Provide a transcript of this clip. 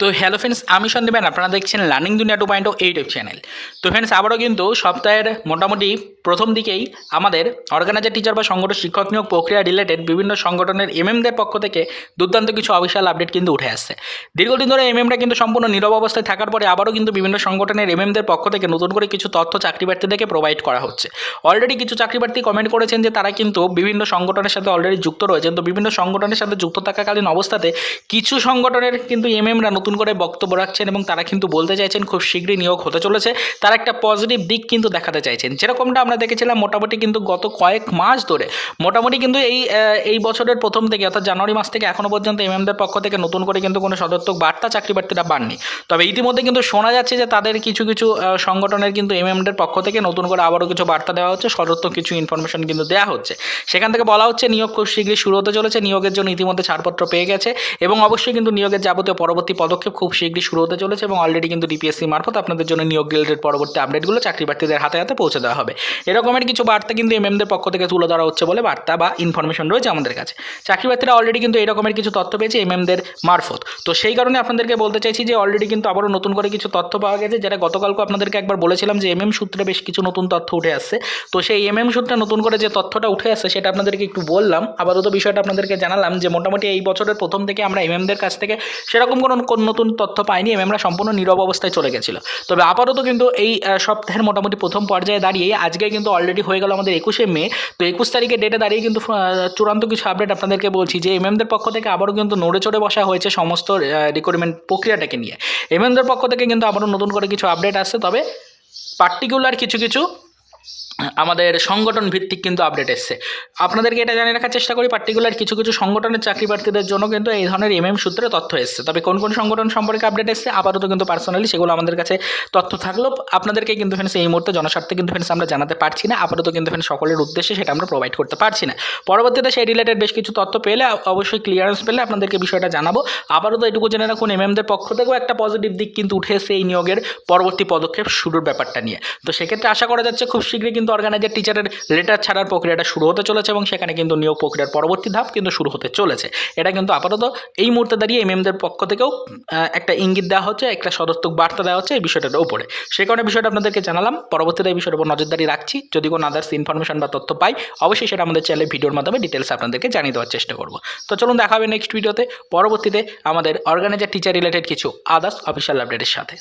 তো hello friends আমি সন্দীপেন, আপনারা দেখছেন learning Duniya two point eight channel তো ফ্রেন্ডস আবারও কিন্তু সপ্তাহের মোটামুটি প্রথম দিকেই আমাদের অর্গানাইজার টিচার বা সংগঠন, শিক্ষক নিয়োগ প্রক্রিয়া রিলেটেড বিভিন্ন সংগঠনের এমএমদের পক্ষ থেকে দুর্দান্ত কিছু অফিসিয়াল আপডেট কিন্তু উঠে আসছে। দীর্ঘদিন ধরে এমএমরা কিন্তু সম্পূর্ণ নীরব অবস্থায় থাকার পরে আবারও কিন্তু বিভিন্ন সংগঠনের এমএমদের পক্ষ থেকে নতুন করে কিছু তথ্য চাকরি প্রার্থীদেরকে প্রোভাইড করা হচ্ছে। অলরেডি কিছু চাকরি প্রার্থী কমেন্ট করেছেন যে তারা কিন্তু বিভিন্ন সংগঠনের সাথে অলরেডি যুক্ত রয়েছেন। তো বিভিন্ন সংগঠনের সাথে যুক্ত থাকাকালীন অবস্থাতে কিছু সংগঠনের কিন্তু এমএমরা নতুন করে বক্তব্য রাখছেন এবং তারা কিন্তু বলতে চাইছেন, খুব শীঘ্রই নিয়োগ হতে চলেছে। তার একটা পজিটিভ দিক কিন্তু দেখাতে চাইছেন। যেরকমটা আমরা দেখেছিলাম মোটামুটি কিন্তু গত কয়েক মাস ধরে। মোটামুটি কিন্তু এই এই বছরের প্রথম থেকে অর্থাৎ জানুয়ারি মাস থেকে এখনও পর্যন্ত এমএমদের পক্ষ থেকে নতুন করে কিন্তু কোনো সদর্থক বার্তা চাকরি প্রার্থীরা পাননি। তবে ইতিমধ্যে কিন্তু শোনা যাচ্ছে যে তাদের কিছু কিছু সংগঠনের কিন্তু এমএমদের পক্ষ থেকে নতুন করে আবারও কিছু বার্তা দেওয়া হচ্ছে, সদর্থক কিছু ইনফরমেশন কিন্তু দেওয়া হচ্ছে। সেখান থেকে বলা হচ্ছে নিয়োগ খুব শীঘ্রই শুরু হতে চলেছে, নিয়োগের জন্য ইতিমধ্যে ছাড়পত্র পেয়ে গেছে এবং অবশ্যই কিন্তু নিয়োগের যাবতীয় পরবর্তী পদক্ষেপ খুব শীঘ্রই শুরু হতে চলেছে এবং অলরেডি কিন্তু ডিপিএসসি মারফত আপনাদের জন্য নিয়োগ রিলেটেড পরবর্তী আপডেটগুলো চাকরি প্রার্থীদের হাতে হাতে পৌঁছে দেওয়া হবে। এরকমের কিছু বার্তা কিন্তু এমএমদের পক্ষ থেকে তুলে ধরা হচ্ছে বলে বার্তা বা ইনফরমেশন রয়েছে আমাদের কাছে। চাকরি প্রার্থীরা অলরেডি কিন্তু এরকমের কিছু তথ্য পেয়েছে এমএমদের মারফত। তো সেই কারণে আপনাদেরকে বলতে চাইছি যে অলরেডি কিন্তু আবারও নতুন করে কিছু তথ্য পাওয়া গেছে, যেটা গতকালকে আপনাদেরকে একবার বলেছিলাম যে এমএম সূত্রে বেশ কিছু নতুন তথ্য উঠে আসছে। তো সেই এমএম সূত্রে নতুন করে যে তথ্যটা উঠে আসছে, সেটা আপনাদেরকে একটু বললাম। আপাতত বিষয়টা আপনাদেরকে জানালাম যে মোটামুটি এই বছরের প্রথম থেকে আমরা এমএমদের কাছ থেকে সেরকম কোনো নতুন তথ্য পাইনি এমএমরা সম্পূর্ণ নীরব অবস্থায় চলে গেছিল। তবে আপাতত কিন্তু এই সপ্তাহের মোটামুটি প্রথম পর্যায়ে দাঁড়িয়ে আজকে কিন্তু অলরেডি হয়ে গেল আমাদের একুশে মে। তো একুশ তারিখে ডেটে দাঁড়িয়ে কিন্তু চূড়ান্ত কিছু আপডেট আপনাদেরকে বলছি যে এমএমদের পক্ষ থেকে আবারও কিন্তু নড়ে চড়ে বসা হয়েছে সমস্ত রিক্রুটমেন্ট প্রক্রিয়াটাকে নিয়ে। এমএমদের পক্ষ থেকে কিন্তু আবারও নতুন করে কিছু আপডেট আসছে, তবে পার্টিকুলার কিছু কিছু আমাদের সংগঠন ভিত্তিক কিন্তু আপডেট এসছে। আপনাদেরকে এটা জানিয়ে রাখার চেষ্টা করি পার্টিকুলার কিছু কিছু সংগঠনের চাকরি প্রার্থীদের জন্য কিন্তু এই ধরনের এমএম সূত্রে তথ্য এসছে। তবে কোন কোন সংগঠন সম্পর্কে আপডেট এসছে, আপাতত কিন্তু পার্সোনালি সেগুলো আমাদের কাছে তথ্য থাকলেও আপনাদেরকে কিন্তু ফ্রেন্ডস এই মুহূর্তে জনস্বার্থে কিন্তু ফ্রেন্ডস আমরা জানাতে পারছি না। আপাতত কিন্তু ফ্রেন্ডস সকলের উদ্দেশ্যে সেটা আমরা প্রোভাইড করতে পারছি না। পরবর্তীতে সেই রিলেটেড বেশ কিছু তথ্য পেলে অবশ্যই ক্লিয়ারেন্স পেলে আপনাদেরকে বিষয়টা জানাব। আপাতত এটুকু জেনে রাখুন এমএমদের পক্ষ থেকেও একটা পজিটিভ দিক কিন্তু উঠে এসে এই নিয়োগের পরবর্তী পদক্ষেপ শুরুর ব্যাপারটা নিয়ে। তো সেক্ষেত্রে আশা করা যাচ্ছে খুব শীঘ্রই কিন্তু অর্গানাইজার টিচারের লেটার ছাড়ার প্রক্রিয়াটা শুরু হতে চলেছে এবং সেখানে কিন্তু নিয়োগ প্রক্রিয়ার পরবর্তী ধাপ কিন্তু শুরু হতে চলেছে। এটা কিন্তু আপাতত এই মুহূর্তে দাঁড়িয়ে এমএমদের পক্ষ থেকেও একটা ইঙ্গিত দেওয়া হচ্ছে, একটা সদর্থক বার্তা দেওয়া হচ্ছে এই বিষয়টার উপরে। সে কারণে বিষয়টা আপনাদেরকে জানালাম। পরবর্তীতে এই বিষয়ের উপর নজরদারি রাখছি। যদি কোনো আদার্স ইনফরমেশন বা তথ্য পাই, অবশ্যই সেটা আমাদের চ্যানেলে ভিডিওর মাধ্যমে ডিটেলস আপনাদেরকে জানিয়ে দেওয়ার চেষ্টা করব। তো চলুন দেখা হবে নেক্সট ভিডিওতে পরবর্তীতে আমাদের অর্গানাইজার টিচার রিলেটেড কিছু আদার্স অফিসিয়াল আপডেটের সাথে।